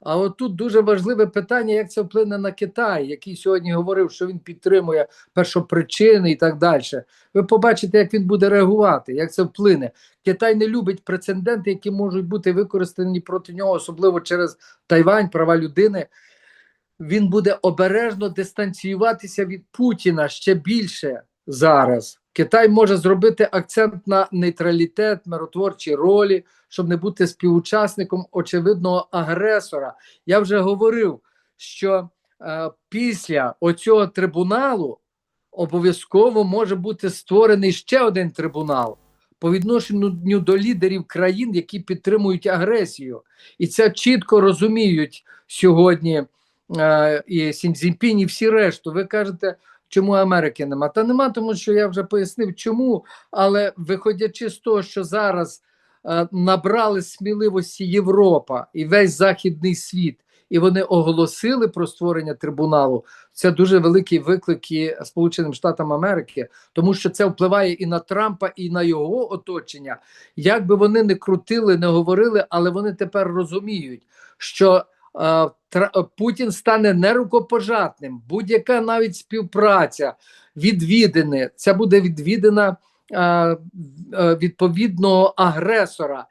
А от тут дуже важливе питання, як це вплине на Китай, який сьогодні говорив, що він підтримує першопричини і так далі. Ви побачите, як він буде реагувати, як це вплине. Китай не любить прецеденти, які можуть бути використані проти нього, особливо через Тайвань, права людини. Він буде обережно дистанціюватися від Путіна ще більше зараз. Китай може зробити акцент на нейтралітет, миротворчі ролі, щоб не бути співучасником очевидного агресора. Я вже говорив, що е, після оцього трибуналу обов'язково може бути створений ще один трибунал по відношенню до лідерів країн, які підтримують агресію, і це чітко розуміють сьогодні е, і Сіньцзінпінь, і всі решту. Ви кажете, чому Америки нема? Та нема, тому що я вже пояснив, чому. Але виходячи з того, що зараз е, набрали сміливості Європа і весь західний світ, і вони оголосили про створення трибуналу. Це дуже великий виклик і Сполученим Штатам Америки, тому що це впливає і на Трампа, і на його оточення. Як би вони не крутили, не говорили, але вони тепер розуміють, що Путін стане нерукопожатним. Будь-яка навіть співпраця, відвідини, це буде відвідина е, е, відповідного агресора,